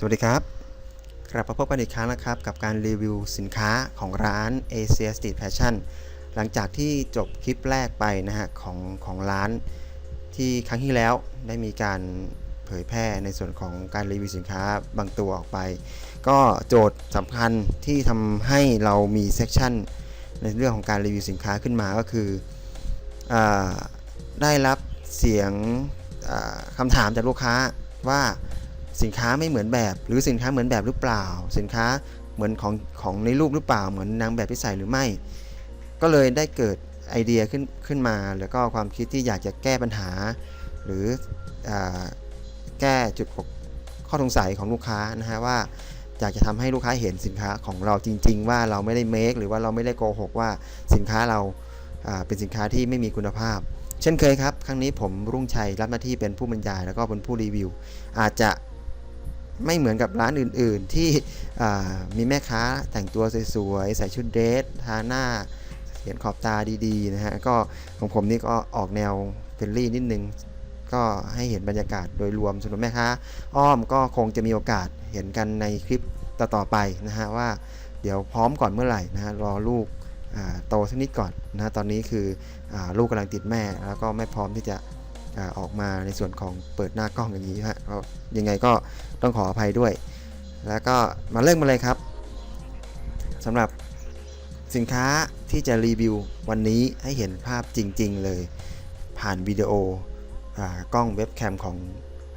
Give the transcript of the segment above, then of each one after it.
สวัสดีครับ กลับมาพบกันอีกครั้งนะครับ กับการรีวิวสินค้าของร้าน Asia Street Fashion หลังจากที่จบคลิปแรกไปนะฮะของของร้านที่ครั้งที่แล้วได้มีการเผยแพร่ในส่วนของการรีวิวสินค้าบางตัวออกไป ก็โจทย์สำคัญที่ทำให้เรามีเซกชันในเรื่องของการรีวิวสินค้าขึ้นมาก็คืออได้รับเสียงคำถามจากลูกค้าว่า สินค้าไม่เหมือนแบบ หรือสินค้าเหมือนแบบหรือเปล่า สินค้าเหมือนของของในรูปหรือเปล่า เหมือนนางแบบที่ใส่หรือไม่ ก็เลยได้เกิดไอเดียขึ้นขึ้นมา แล้วก็ความคิดที่อยากจะแก้ปัญหา หรืออแก้จุดข้อสงสัยของลูกค้านะฮะว่าอยากจะทำให้ลูกค้าเห็นสินค้าของเราจริง ๆ ว่าเราไม่ได้เมคหรือว่าเราไม่ได้โกหกว่าสินค้าเราาเป็นสินค้าที่ไม่มีคุณภาพ เช่นเคยครับ ครั้งนี้ผมรุ่งชัยรับหน้าที่เป็นผู้บรรยายแล้วก็เป็นผู้รีวิว อาจจะ ไม่เหมือนกับร้านอื่นๆ ที่มีแม่ค้าแต่งตัวสวยๆ ใส่ชุดเดรสทาหน้าเขียนขอบตาดีๆนะฮะก็ของผมนี่ก็ออกแนวเฟรนลี่นิดนึง ก็ให้เห็นบรรยากาศโดยรวมส่วนแม่ค้าอ้อมก็คงจะมีโอกาสเห็นกันในคลิปต่อๆไปนะฮะว่าเดี๋ยวพร้อมก่อนเมื่อไหร่นะฮะรอลูกโตสักนิดก่อนนะฮะตอนนี้คืออลูกกำลังติดแม่ แล้วก็ไม่พร้อมที่จะออกมาในส่วนของเปิดหน้ากล้องอย่างนี้ฮะยังไงก็ ต้องขออภัยด้วย แล้วก็มาเริ่มมาเลยครับสำหรับสินค้าที่จะรีวิววันนี้ให้เห็นภาพจริง ๆ เลย ผ่านวิดีโออากล้องเว็บแคมของ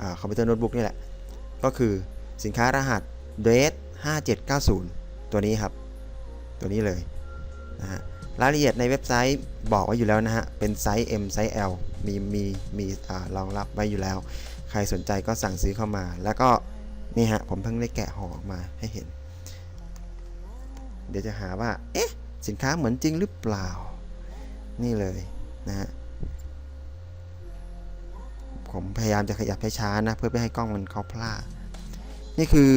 อคอมพิวเตอร์โน้ตบุ๊กนี่แหละ ก็คือสินค้ารหัส d r e s 5790 ตัวนี้ครับ ตัวนี้เลยนะฮะรายละเอียดในเว็บไซต์บอกไว้อยู่แล้วนะฮะ เป็นไซส์ M ไซส์ L มีมีมีอ่ารองรับไว้อยู่แล้ว ใครสนใจก็สั่งซื้อเข้ามา แล้วก็นี่ฮะผมเพิ่งได้แกะห่อออกมาให้เห็น เดี๋ยวจะหาว่า เอ๊ะ สินค้าเหมือนจริงหรือเปล่า นี่เลยนะฮะ ผมพยายามจะขยับช้าๆนะ เพื่อไม่ให้กล้องมันเขาพลาด นี่คือ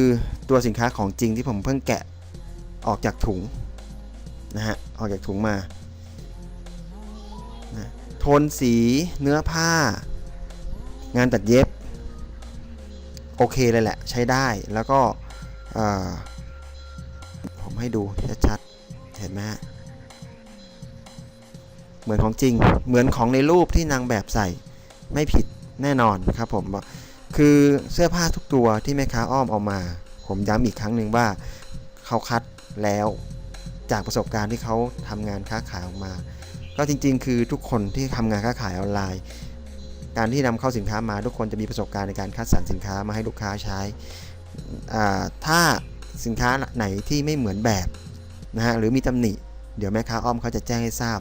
ตัวสินค้าของจริงที่ผมเพิ่งแกะออกจากถุงนะฮะ ออกจากถุงมานะโทนสีเนื้อผ้างานตัดเย็บ โอเคเลยแหละใช้ได้แล้วก็ผมให้ดูชัดๆเห็นไหมฮะเหมือนของจริงเหมือนของในรูปที่นางแบบใส่ไม่ผิดแน่นอนครับผมคือเสื้อผ้าทุกตัวที่แม่ค้าอ้อมเอามา ผมย้ำอีกครั้งหนึ่งว่าเขาคัดแล้วจากประสบการณ์ที่เขาทำงานค้าขายออกมา ก็จริง ๆ คือทุกคนที่ทำงานค้าขายออนไลน์ การที่นำเข้าสินค้ามาทุกคนจะมีประสบการณ์ในการคัดสรรสินค้ามาให้ลูกค้าใช้ ถ้าสินค้าไหนที่ไม่เหมือนแบบนะฮะหรือมีตำหนิ เดี๋ยวแม่ค้าอ้อมเขาจะแจ้งให้ทราบ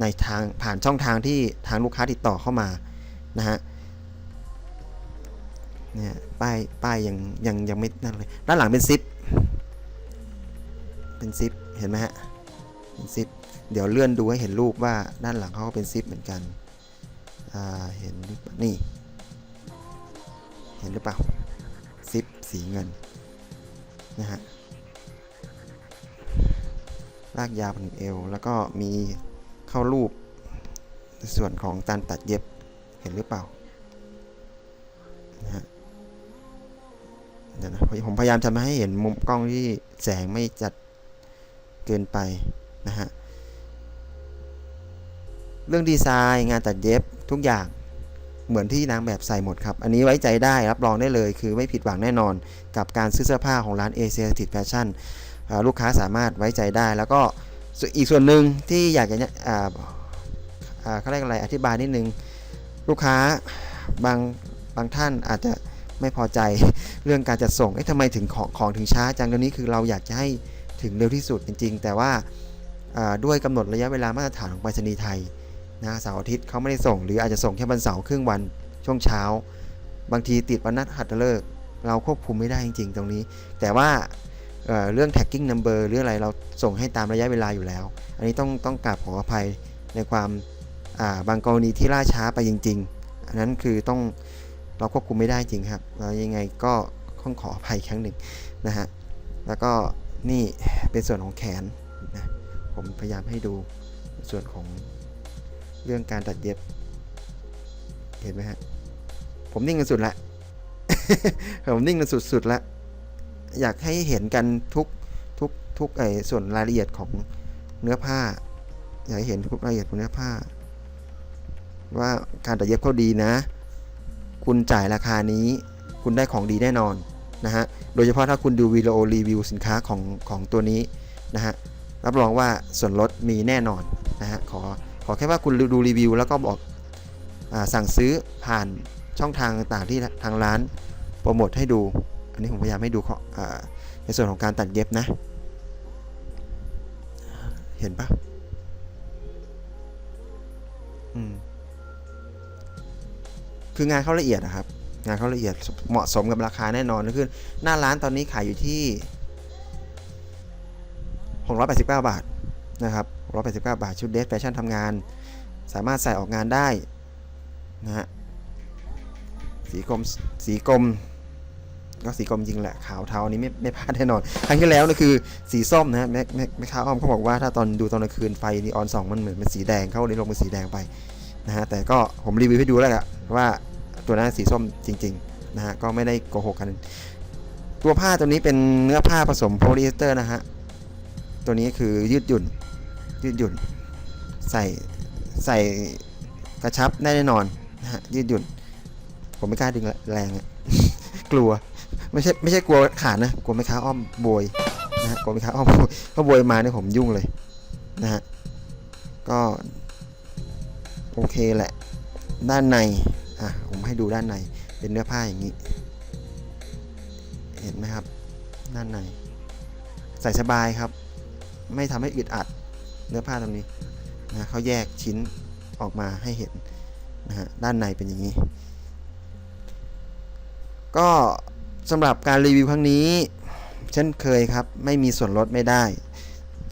ในทางผ่านช่องทางที่ทางลูกค้าติดต่อเข้ามานะฮะเนี่ยป้ายป้ายยังยังยังไม่นั่นเลยด้านหลังเป็นซิปเป็นซิปเห็นไหมฮะเป็นซิปเดี๋ยวเลื่อนดูให้เห็นรูปว่าด้านหลังเขาก็เป็นซิปเหมือนกัน อ่าเห็นหรือเปล่านี่ เห็นหรือเปล่าซิปสีเงินนะฮะลากยาวไปถึงเอว แล้วก็มีเข้ารูปส่วนของการตัดเย็บเห็นหรือเปล่านะฮะเดี๋ยวนะผมพยายามจะไม่ให้เห็นมุมกล้องที่แสงไม่จัดเกินไปนะฮะเรื่องดีไซน์งานตัดเย็บ ทุกอย่างเหมือนที่นางแบบใส่หมดครับ อันนี้ไว้ใจได้รับรองได้เลยคือไม่ผิดหวังแน่นอน กับการซื้อเสื้อผ้าของร้าน a s i a Street Fashion อ่าลูกค้าสามารถไว้ใจได้ แล้วก็อีกส่วนหนึ่งที่อยากจะเขาเรียกอะไรอธิบายนิดนึง ลูกค้าบางบางท่านอาจจะไม่พอใจเรื่องการจัดส่งเอ๊ะทำไมถึงของของถึงช้าจังตรงนี้คือเราอยากจะให้ถึงเร็วที่สุดจริง ๆ แต่ว่าอ่าด้วยกำหนดระยะเวลามาตรฐานของไปรษณีย์ไทย นะเสาร์อาทิตย์เขาไม่ได้ส่ง หรืออาจจะส่งแค่วันเสาร์ครึ่งวันช่วงเช้า บางทีติดวันนัดหัตถฤกษ์เราควบคุมไม่ได้จริง ๆ ตรงนี้ แต่ว่าเเรื่อง tagging number หรืออะไรเราส่งให้ตามระยะเวลาอยู่แล้ว อันนี้ต้องต้องกราบขออภัยในความาบางกรณีที่ล่าช้าไปจริง ๆ อันนั้นคือต้องเราควบคุมไม่ได้จริงครับเรายังไงก็ต้องขออภัยครั้งหนึ่งนะฮะแล้วก็นี่เป็นส่วนของแขนนะผมพยายามให้ดูส่วนของ เรื่องการตัดเย็บ เห็นไหมฮะ ผมนิ่งกันสุดละ ผมนิ่งกันสุดๆละ อยากให้เห็นกันทุกทุกทุกไอ้ส่วนรายละเอียดของเนื้อผ้า อยากให้เห็นทุกรายละเอียดของเนื้อผ้า ว่าการตัดเย็บเขาดีนะ คุณจ่ายราคานี้ คุณได้ของดีแน่นอนนะฮะ โดยเฉพาะถ้าคุณดูวิดีโอรีวิวสินค้าของของตัวนี้นะฮะ รับรองว่าส่วนลดมีแน่นอนนะฮะ ขอ ขอแค่ว่าคุณดูรีวิวแล้วก็บอกอสั่งซื้อผ่านช่องทางต่างที่ทางร้านโปรโมทให้ดู อันนี้ผมพยายามให้ดูขออในส่วนของการตัดเย็บนะ เห็นปะอืมคืองานเขาละเอียดนะครับ งานเขาละเอียดเหมาะสมกับราคาแน่นอนคือหน้าร้านตอนนี้ขายอยู่ที่ 689 บาทนะครับ 689 บาท ชุดเดรสแฟชั่นทำงาน สามารถใส่ออกงานได้นะฮะ สีกรมสีกรมก็สีกรมจริงแหละ ขาวเทาอันนี้ไม่ไม่พลาดแน่นอน ครั้งที่แล้วนี่คือสีส้มนะแม่แม่แม่ค้าอ้อมเขาบอกว่าถ้าตอนดูตอนกลางคืนไฟนีออนสองมันเหมือนเป็นสีแดงเข้าในลงเป็นสีแดงไปนะฮะ แต่ก็ผมรีวิวให้ดูแล้วอะว่าตัวนั้นสีส้มจริงๆนะฮะ ก็ไม่ได้โกหกกัน ตัวผ้าตัวนี้เป็นเนื้อผ้าผสมโพลีเอสเตอร์นะฮะ ตัวนี้คือยืดหยุ่น ยืดหยุ่น ใส่ใส่กระชับแน่นอนนะฮะยืดหยุ่น ผมไม่กล้าดึงแรงอะกลัวไม่ใช่ไม่ใช่กลัวขาดนะกลัวไม่ค้าอ้อมโบยนะฮะกลัวไม่ค้าอ้อมโบยเพราะโบยมาเนี่ยผมยุ่งเลยนะฮะก็โอเคแหละ ด้านในอะผมให้ดูด้านในเป็นเนื้อผ้าอย่างนี้ เห็นไหมครับ ด้านใน ใส่สบายครับ ไม่ทำให้อึดอัด เนื้อผ้าตรงนี้นะเขาแยกชิ้นออกมาให้เห็นนะฮะด้านในเป็นอย่างนี้ ก็สำหรับการรีวิวครั้งนี้ เช่นเคยครับ ไม่มีส่วนลดไม่ได้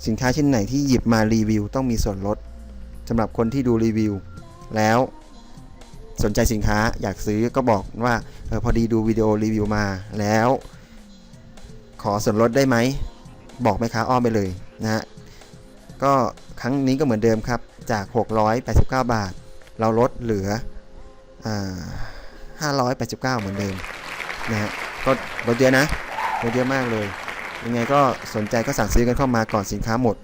สินค้าชิ้นไหนที่หยิบมารีวิว ต้องมีส่วนลดสำหรับคนที่ดูรีวิว แล้วสนใจสินค้าอยากซื้อก็บอกว่าออพอดีดูวิดีโอรีวิวมาแล้ว ขอส่วนลดได้ไหม บอกแม่ค้าอ้อมไปเลยนะฮะ ก็ครั้งนี้ก็เหมือนเดิมครับ จาก 689 บาท เราลดเหลืออ589 เหมือนเดิมนะฮะก็ลดเยอะนะลดเยอะมากเลย ยังไงก็สนใจก็สั่งซื้อกันเข้ามาก่อนสินค้าหมด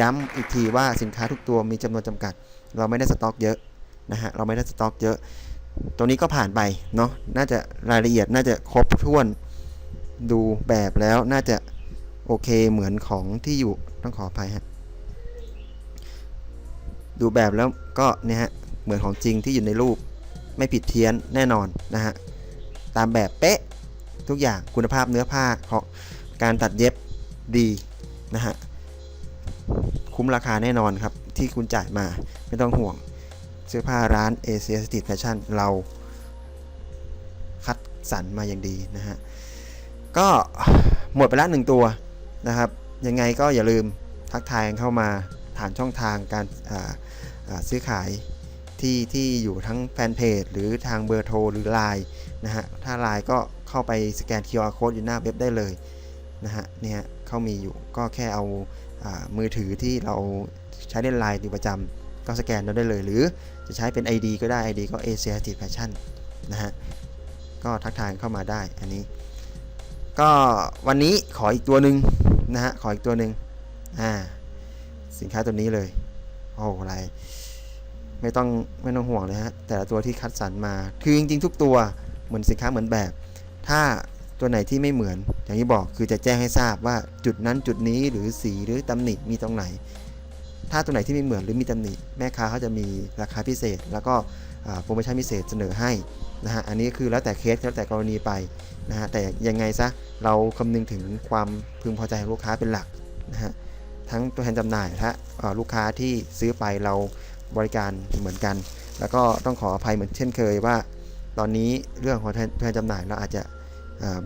ย้ำอีกทีว่าสินค้าทุกตัวมีจำนวนจำกัด เราไม่ได้สต็อกเยอะนะฮะเราไม่ได้สต็อกเยอะ ตัวนี้ก็ผ่านไปเนาะน่าจะรายละเอียดน่าจะครบถ้วนดูแบบแล้วน่าจะโอเคเหมือนของที่อยู่ต้องขออภัยฮะ ดูแบบแล้วก็เนี่ยฮะเหมือนของจริงที่อยู่ในรูป ไม่ผิดเพี้ยนแน่นอนนะฮะตามแบบเป๊ะทุกอย่างคุณภาพเนื้อผ้าของการตัดเย็บดีนะฮะคุ้มราคาแน่นอนครับ ที่คุณจ่ายมาไม่ต้องห่วง เสื้อผ้าร้าน Asia Street Fashion เรา คัดสรรมาอย่างดีนะฮะ ก็หมดไปล้วหนึ่งตัวนะครับ ยังไงก็อย่าลืมทักทายกันเข้ามา ผ่านช่องทางการซื้อขายที่ที่อยู่ทั้งแฟนเพจหรือทางเบอร์โทรหรือ Line นะฮะ ถ้า Line ก็เข้าไปสแกน QR Code อยู่หน้าเว็บได้เลยนะฮะ เนี่ยเขามีอยู่ก็แค่เอาอามือถือที่เราใช้เล่นไลน์อยู่ประจำก็สแกนเราได้เลย หรือจะใช้เป็น ID ก็ได้ ID ก็ Asia Street Fashion นะฮะ ก็ทักทายเข้ามาได้อันนี้ ก็วันนี้ขออีกตัวหนึ่งนะฮะ ขออีกตัวหนึ่งอ่า สินค้าตัวนี้เลย โอ้อะไร ไม่ต้องไม่ต้องห่วงเลยฮะ แต่ละตัวที่คัดสรรมา คือจริงๆ ทุกตัวเหมือนสินค้าเหมือนแบบ ถ้าตัวไหนที่ไม่เหมือน อย่างที่บอกคือจะแจ้งให้ทราบว่าจุดนั้นจุดนี้หรือสีหรือตำหนิมีตรงไหน ถ้าตัวไหนที่ไม่เหมือนหรือมีตำหนิแม่ค้าเขาจะมีราคาพิเศษ แล้วก็โปรโมชั่นพิเศษเสนอให้นะฮะ อันนี้คือแล้วแต่เคสแล้วแต่กรณีไปนะฮะ แต่ยังไงซะเราคำนึงถึงความพึงพอใจของลูกค้าเป็นหลักนะฮะ ทั้งตัวแทนจำหน่ายและลูกค้าที่ซื้อไปเราบริการเหมือนกัน แล้วก็ต้องขออภัยเหมือนเช่นเคยว่า ตอนนี้เรื่องของตัวแทนจำหน่ายเราอาจจะ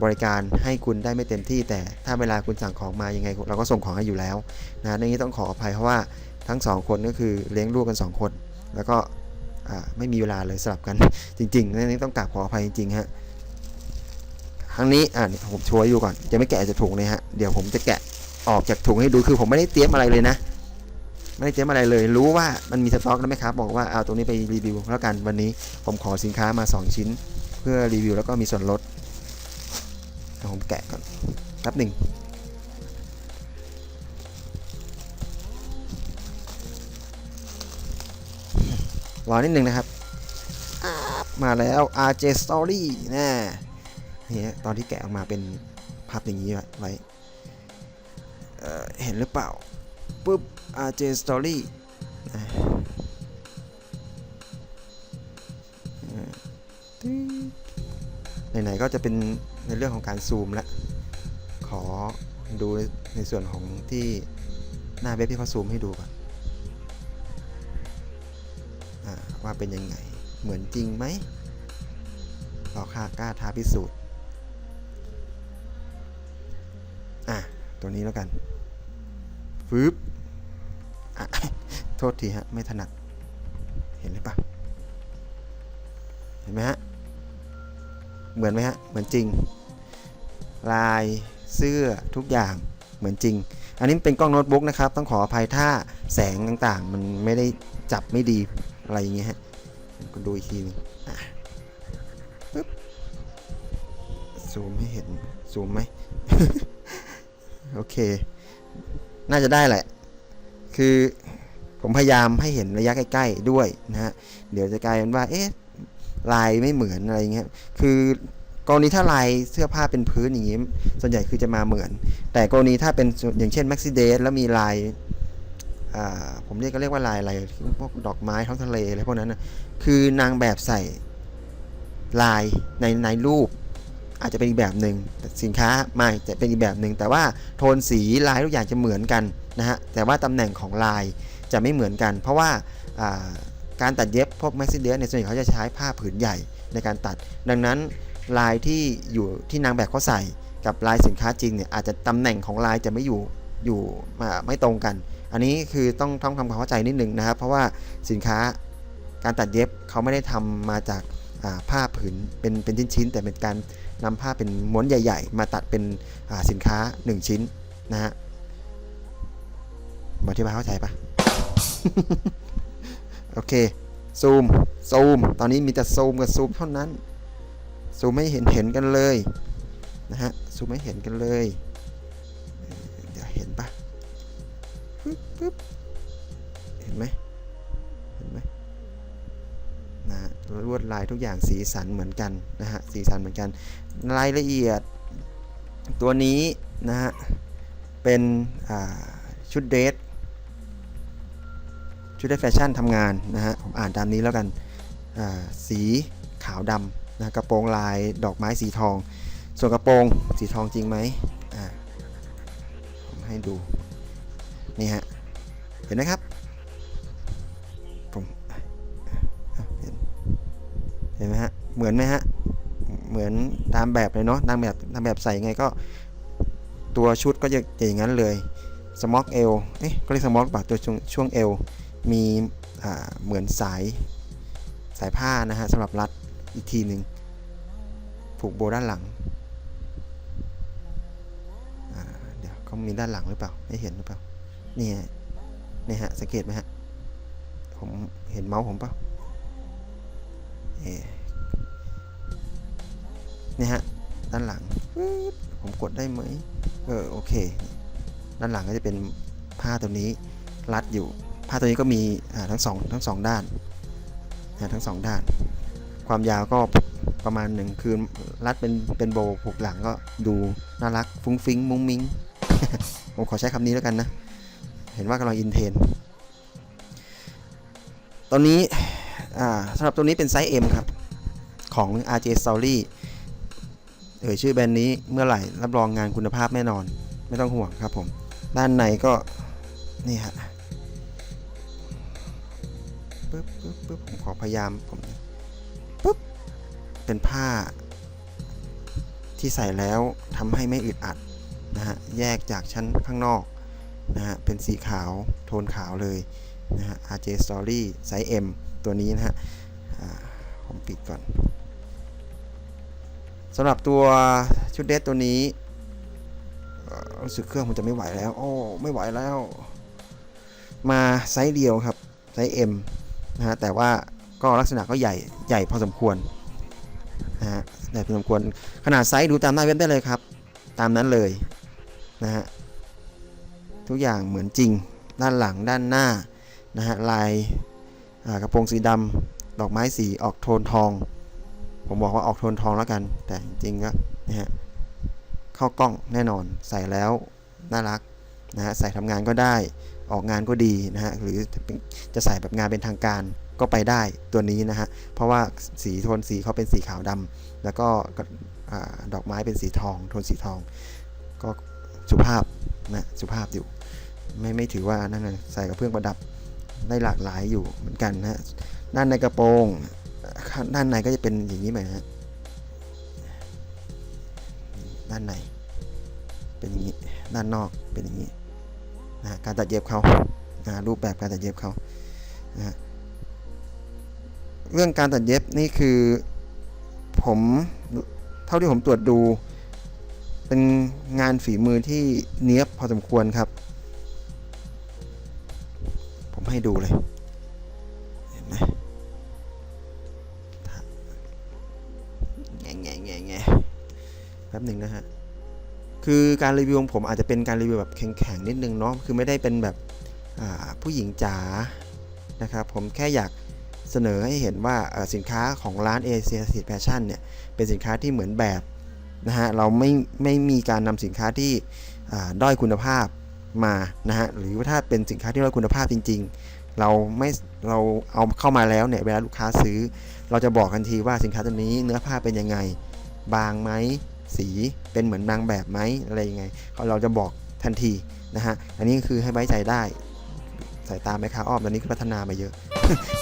บริการให้คุณได้ไม่เต็มที่ แต่ถ้าเวลาคุณสั่งของมายังไง เราก็ส่งของให้อยู่แล้วนะในนี้ต้องขออภัยเพราะว่าทั้งสองคนก็คือเลี้ยงลูกกันสองคน แล้วก็ไม่มีเวลาเลยสลับกันจริงๆในนี้ต้องกราบขออภัยจริงๆฮะครั้งนี้อ่าผมช่วยอยู่ก่อนจะไม่แกะจากถุงเลยฮะเดี๋ยวผมจะแกะ ออกจากถุงให้ดูคือผมไม่ได้เตรียมอะไรเลยนะ ไม่ได้เตรียมอะไรเลย รู้ว่ามันมีสต็อกแล้วไหมครับ บอกว่าเอาตรงนี้ไปรีวิวแล้วกันวันนี้ผมขอสินค้ามา 2 ชิ้น เพื่อรีวิวแล้วก็มีส่วนลดผมแกะก่อนแป๊บหนึ่งรอนิดนึงนะครับ มาแล้ว RJ Story น่นี่ตอนที่แกะออกมาเป็นภาพอย่างนี้ไว้ เห็นหรือเปล่าปุ๊บ RJ Story ไหนๆก็จะเป็นในเรื่องของการซูมแล้ว ขอดูในส่วนของที่หน้าเว็บที่เขาซูมให้ดูก่อนอว่าเป็นยังไง เหมือนจริงไหมเราค่ากล้าท้าพิสูจน์ อะ ตัวนี้แล้วกันฟืบโทษทีฮะ ไม่ถนัด เห็นหรือปะเห็นไหมฮะ เหมือนไหมฮะ เหมือนจริง ลายเสื้อทุกอย่างเหมือนจริง อันนี้เป็นกล้องโน้ตบุ๊กนะครับ ต้องขออภัยถ้าแสงต่างๆ มันไม่ได้จับไม่ดีอะไรอย่างเงี้ยฮะก็ดูอีกทีนึงปึ๊บ ซูมให้เห็น ซูมไหม โอเค น่าจะได้แหละ คือผมพยายามให้เห็นระยะใกล้ๆด้วยนะฮะ เดี๋ยวจะกลายเป็นว่า เอ๊ะ ลายไม่เหมือนอะไรเงี้ย คือกรณีถ้าลายเสื้อผ้าเป็นพื้นอย่างงี้ส่วนใหญ่คือจะมาเหมือน แต่กรณีถ้าเป็นอย่างเช่นแม็กซิเดสแล้วมีลายผมเรียกก็เรียกว่าลายอะไรพวกดอกไม้ท้องทะเลอะไรพวกนั้นนะคือนางแบบใส่ลายในในรูป อาจจะเป็นอีกแบบหนึ่งสินค้าไม่จะเป็นอีกแบบหนึ่งแต่ว่าโทนสีลายทุกอย่างจะเหมือนกันนะฮะแต่ว่าตำแหน่งของลายจะไม่เหมือนกัน เพราะว่าการตัดเย็บพวกแม็กซิเดสในส่วนใหญ่เขาจะใช้ผ้าผืนใหญ่ในการตัด ดังนั้นลายที่อยู่ที่นางแบบเขาใส่กับลายสินค้าจริงเนี่ยอาจจะตำแหน่งของลายจะไม่อยู่อยู่ไม่ตรงกัน อันนี้คือต้องต้องทำความเข้าใจนิดนึงนะครับเพราะว่าสินค้าการตัดเย็บเขาไม่ได้ทำมาจากผ้าผืนเป็นเป็นชิ้นๆแต่เป็นการ นำผ้าเป็นม้วนใหญ่ ๆ มาตัดเป็นสินค้า 1 ชิ้นนะฮะมาที่บายเข้าใจปะโอเค ซูม ซูม ตอนนี้มีแต่ซูมกับซูมเท่านั้น ซูมไม่เห็นเห็นกันเลยนะฮะ ซูมไม่เห็นกันเลยเอ่อเดี๋ยวเห็นปะปึ๊บ ลวดลายทุกอย่างสีสันเหมือนกันนะฮะสีสันเหมือนกัน รายละเอียดตัวนี้นะฮะเป็นชุดเดรสชุดเดรสแฟชั่นทำงานนะฮะผมอ่านตามนี้แล้วกันสีขาวดำนะกระโปรงลายดอกไม้สีทอง ส่วนกระโปรงสีทองจริงไหมอ่าผมให้ดูนี่ฮะเห็นไหมครับ เหมือนไหมฮะ เหมือนตามแบบเลยเนาะตามแบบตามแบบใส่ไงก็ตัวชุดก็จะอย่างนั้นเลยสม็อกเอลเอ๊ะก็เรียกสม็อกป่ะตัวช่วงวงเอวมีอ่าเหมือนสายสายผ้านะฮะสำหรับรัดอีกทีหนึ่งผูกโบด้านหลังเดี๋ยวเขามีด้านหลังหรือเปล่าไม่เห็นหรือเปล่านี่ฮะนี่ฮะสังเกตไหมฮะผมเห็นเมาส์ผมเปล่าเอ๊ นี่ฮะด้านหลังผมกดได้ไหมเออโอเค ด้านหลังก็จะเป็นผ้าตัวนี้รัดอยู่ผ้าตัวนี้ก็มีทั้งสองทั้งสองด้านนะทั้งสองด้าน ความยาวก็ประมาณหนึ่งคือรัดเป็นเป็นโบผูกหลังก็ดูน่ารักฟุ้งฟิ้งมุ้งมิ้งผมขอใช้คำนี้แล้วกันนะ เห็นว่ากำลังอินเทรนตอนนี้สำหรับตัวนี้เป็นไซส์ M ครับ ของ RJ Story เอ่ยชื่อแบรนด์นี้เมื่อไหร่รับรองงานคุณภาพแน่นอน ไม่ต้องห่วงครับผม ด้านในก็นี่ฮะปึ๊บปึ๊บปึ๊บผมขอพยายามผมปึ๊บเป็นผ้า ที่ใส่แล้วทำให้ไม่อึดอัดนะฮะแยกจากชั้นข้างนอกนะฮะเป็นสีขาวโทนขาวเลยนะฮะ RJ Story ไซส์ M ตัวนี้นะฮะผมปิดก่อน สำหรับตัวชุดเดสตัวนี้เอ่อรู้สึกเครื่องมันจะไม่ไหวแล้ว โอ้ ไม่ไหวแล้ว มาไซส์เดียวครับ ไซส์ M นะฮะ แต่ว่าก็ลักษณะก็ใหญ่ ใหญ่พอสมควร นะฮะ ใหญ่พอสมควร ขนาดไซส์ดูตามหน้าเว็บได้เลยครับ ตามนั้นเลย นะฮะ ทุกอย่างเหมือนจริง ด้านหลัง ด้านหน้า นะฮะ ลายกระโปรงสีดำ ดอกไม้สีออกโทนทอง ผมบอกว่าออกโทนทองแล้วกัน แต่จริงๆก็นะฮะเข้ากล้องแน่นอนใส่แล้วน่ารักนะฮะใส่ทำงานก็ได้ออกงานก็ดีนะฮะหรือจะใส่แบบงานเป็นทางการก็ไปได้ตัวนี้นะฮะเพราะว่าสีโทนสีเขาเป็นสีขาวดำแล้วก็อดอกไม้เป็นสีทอง โทนสีทอง ก็สุภาพนะสุภาพอยู่ ไม่ไม่ถือว่านั่นนะใส่กับเครื่องประดับได้หลากหลายอยู่เหมือนกันนะฮะด้านในกระโปรง ด้านในก็จะเป็นอย่างนี้ไหมฮะด้านในเป็นอย่างนี้ด้านนอกเป็นอย่างนี้นะการตัดเย็บเขานะรูปแบบการตัดเย็บเขานะเรื่องการตัดเย็บนี่คือผมเท่าที่ผมตรวจดู เป็นงานฝีมือที่เนี้ยบพอสมควรครับ ผมให้ดูเลยเห็นไหม ป๊บหนึ่งนะฮะ คือการรีวิวของผมอาจจะเป็นการรีวิวแบบแข็งๆนิดนึงเนาะ คือไม่ได้เป็นแบบผู้หญิงจ๋า นะครับ ผมแค่อยากเสนอให้เห็นว่าสินค้าของร้านเอเชียสีแฟชั่นเนี่ย เป็นสินค้าที่เหมือนแบบนะฮะ เราไม่ไม่มีการนำสินค้าที่ด้อยคุณภาพมา นะฮะ หรือว่าถ้าเป็นสินค้าที่ด้อยคุณภาพจริง ๆ เราไม่เราเอาเข้ามาแล้วเนี่ยเวลาลูกค้าซื้อ เราจะบอกทันทีว่าสินค้าตัวนี้เนื้อผ้าเป็นยังไงบางไหม สีเป็นเหมือนนางแบบไหมอะไรยังไงเราจะบอกทันทีนะฮะอันนี้คือให้ไว้ใจได้สายตาแม่ค้าอ้อมตอนนี้พัฒนามาเยอะ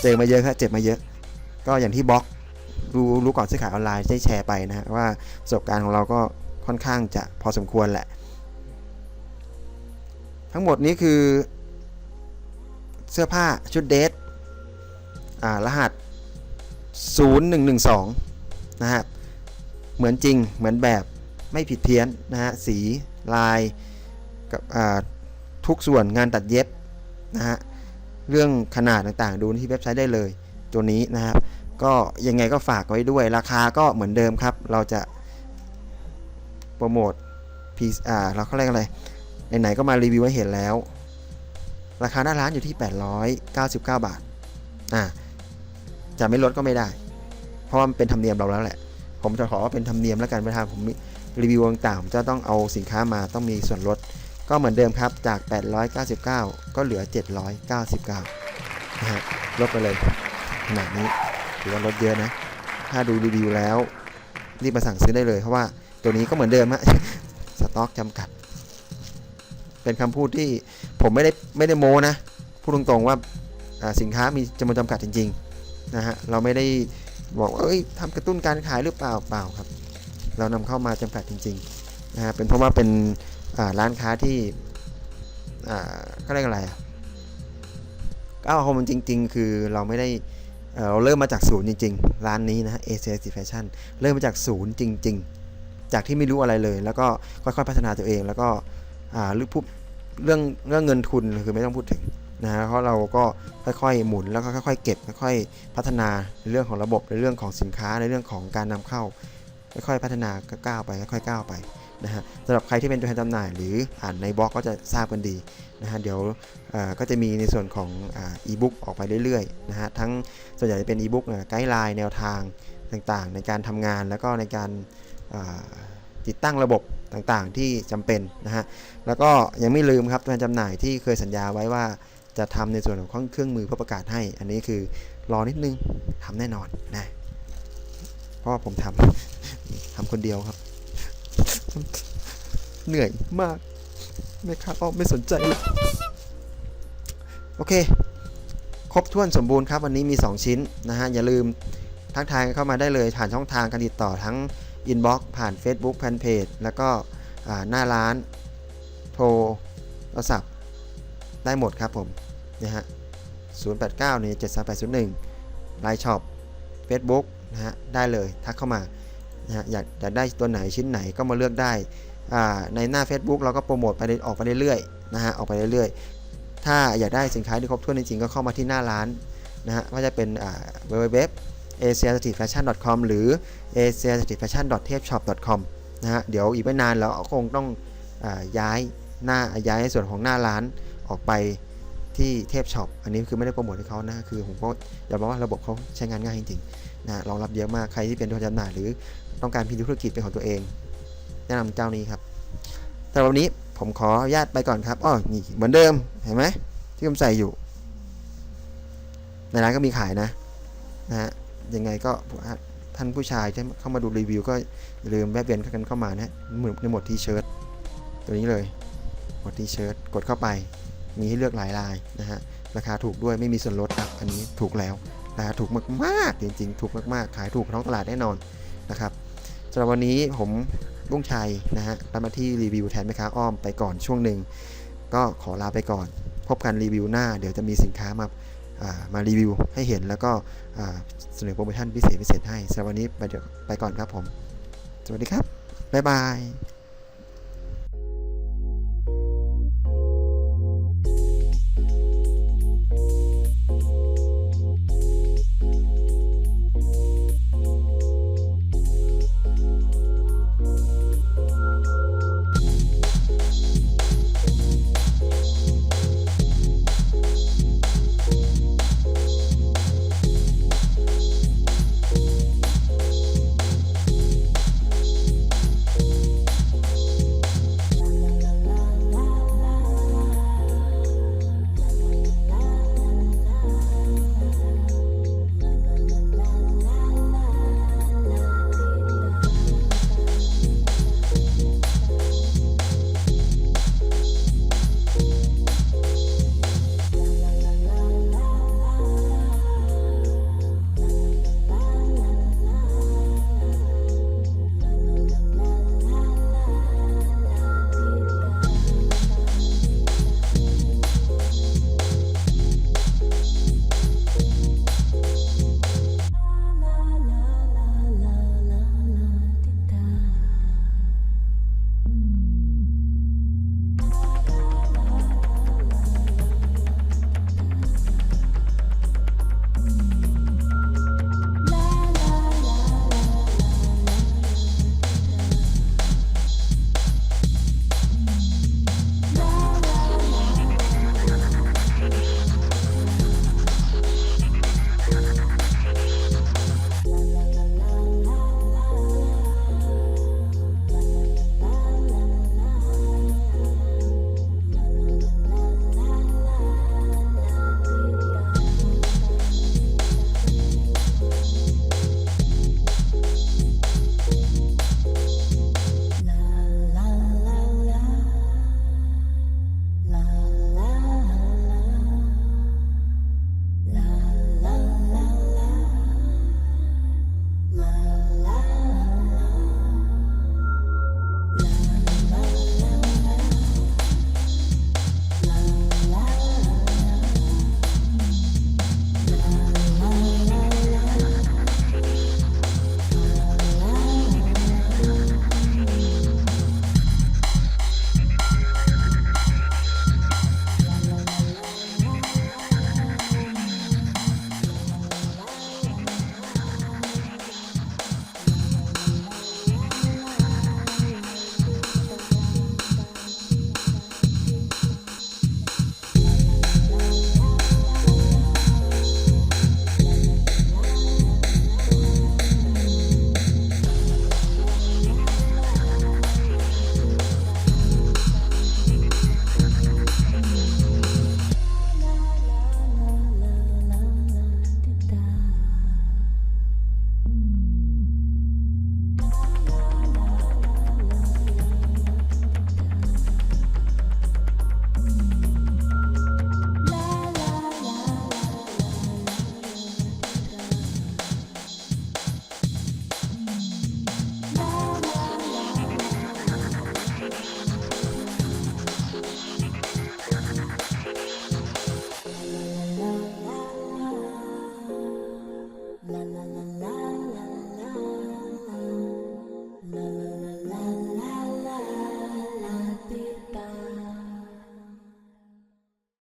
เจอมาเยอะครับเจ็บมาเยอะ ก็อย่างที่บล็อกรู้รู้ก่อนซื้อขายออนไลน์ได้แชร์ไปนะฮะว่าประสบการณ์ของเราก็ค่อนข้างจะพอสมควรแหละ ทั้งหมดนี้คือ เสื้อผ้าชุดเดทรหัส 0112 นะฮะ เหมือนจริงเหมือนแบบไม่ผิดเพี้ยนนะฮะสีลายกับทุกส่วนงานตัดเย็บนะฮะเรื่องขนาดต่างๆ ดูที่เว็บไซต์ได้เลยตัวนี้นะครับ ก็ยังไงก็ฝากไว้ด้วยราคาก็เหมือนเดิมครับ เราจะโปรโมทพีอ่าเราเขาเรียกอะไรไหนๆก็มารีวิวให้เห็นแล้ว ราคาหน้าร้านอยู่ที่ 899 บาทอ่าจะไม่ลดก็ไม่ได้ เพราะว่ามันเป็นธรรมเนียมเราแล้วแหละ ผมจะขอว่าเป็นธรรมเนียมแล้วกันเวลาผมรีวิวต่างๆผมจะต้องเอาสินค้ามาต้องมีส่วนลด ก็เหมือนเดิมครับจาก 899 ก็เหลือ 799นะฮะลดไปเลยขนาดนี้ถือว่าลดเยอะนะ ถ้าดูรีวิวแล้วรีบมาสั่งซื้อได้เลยเพราะว่าตัวนี้ก็เหมือนเดิมฮะสต็อกจำกัด เป็นคำพูดที่ผมไม่ได้ไม่ได้โม้นะพูดตรงๆว่าสินค้ามีจำนวนจำกัดจริงๆนะฮะเราไม่ได้ บอกว่าเอ้ยทำกระตุ้นการขายหรือเปล่าเปล่าครับ เรานำเข้ามาจำกัดจริงๆนะฮะเป็นเพราะว่าเป็นร้านค้าที่อ่าก็เรียกอะไรอ้าวของมันจริง ๆ คือเราไม่ได้เอ่อเราเริ่มมาจากศูนย์จริง ๆ ร้านนี้นะฮะ a c s Fashion เริ่มมาจากศูนย์จริง ๆ จากที่ไม่รู้อะไรเลย แล้วก็ค่อยๆพัฒนาตัวเอง แล้วก็อ่าเรื่อพูดเรื่องเรื่องเงินทุนคือไม่ต้องพูดถึง นะฮะเพราะเราก็ค่อยๆหมุนแล้วก็ค่อยๆเก็บค่อยๆพัฒนาในเรื่องของระบบในเรื่องของสินค้าในเรื่องของการนำเข้า ค่อยๆพัฒนาก็ก้าวไปค่อยๆก้าวไปนะฮะสำหรับใครที่เป็นตัวแทนจำหน่าย หรืออ่านในบล็อกก็จะทราบกันดีนะฮะเดี๋ยวก็จะมีในส่วนของอีบุ๊กออกไปเรื่อยๆนะฮะทั้งส่วนใหญ่จะเป็นอีบุ๊กไกด์ไลน์แนวทางต่างๆ ในการทำงานแล้วก็ในการติดตั้งระบบต่างๆ ที่จำเป็นนะฮะแล้วก็ยังไม่ลืมครับตัวแทนจำหน่ายที่เคยสัญญาไว้ว่า จะทำในส่วนของเครื่องมือเพื่อประกาศให้ อันนี้คือรอนิดนึงทำแน่นอนนะเพราะผมทำทำคนเดียวครับ เหนื่อยมากแม่ค้าอ้อไม่สนใจเลยโอเค ครบถ้วนสมบูรณ์ครับ วันนี้มี 2 ชิ้นนะฮะ อย่าลืมทักทายเข้ามาได้เลยผ่านช่องทางการติดต่อทั้ง Inbox ผ่าน Facebook Fanpage แล้วก็หน้าร้านโทรโทรศัพท์ ได้หมดครับผมนะฮะ089เนี่ย73801ไลน์ช็อป Facebook นะฮะได้เลยทักเข้ามานะฮะอยากอยากได้ตัวไหนชิ้นไหนก็มาเลือกได้อ่าในหน้า Facebook เราก็โปรโมทไปออกไปเรื่อยๆนะฮะออกไปเรื่อยๆ ถ้าอยากได้สินค้าที่ครบถ้วนจริงๆ ก็เข้ามาที่หน้าร้านนะฮะว่าจะเป็นอ่า www a s i a s t r e e t f a s h i o n c o m หรือ a s i a s t r e e t f a s h i o n t e p s h o p c o m นะฮะเดี๋ยวอีกไม่นานเราคงต้องอย้ายหน้าย้ายในส่วนของหน้าร้าน ออกไปที่เทพช็อปอันนี้คือไม่ได้โปรโมทให้เขานะคือผมก็ยอมรับว่าระบบเขาใช้งานง่ายจริงๆนะรองรับเยอะมากใครที่เป็นตัวจำหน่ายหรือต้องการพิมพ์ธุรกิจเป็นของตัวเอง แนะนำเจ้านี้ครับแต่วันนี้ผมขออนุญาตไปก่อนครับอ้อนี่เหมือนเดิมเห็นไหมที่ผมใส่อยู่ ในร้านก็มีขายนะนะฮะยังไงก็ท่านผู้ชายที่เข้ามาดูรีวิว ก็อย่าลืมแวะเวียนกันเข้ามานะฮะในหมวดทีเชิ้ตตัวนี้เลยหมวดทีเชิ้ตกดเข้าไป มีให้เลือกหลายลายนะฮะราคาถูกด้วยไม่มีส่วนลดครับอันนี้ถูกแล้วราคาถูกมากๆจริงๆ ถูกมากๆ ขายถูกท้องตลาดแน่นอนนะครับสำหรับวันนี้ผมลุงชัยนะฮะรับมาที่รีวิวแทนแม่ค้าอ้อมไปก่อนช่วงหนึ่งก็ขอลาไปก่อน พบกันรีวิวหน้า เดี๋ยวจะมีสินค้ามาามารีวิวให้เห็นแล้วก็เสนอโปรโมชั่นพิเศษพิเศษให้สำหรับวันนี้ไปเดี๋ยวไปก่อนครับผม สวัสดีครับ บ๊ายบาย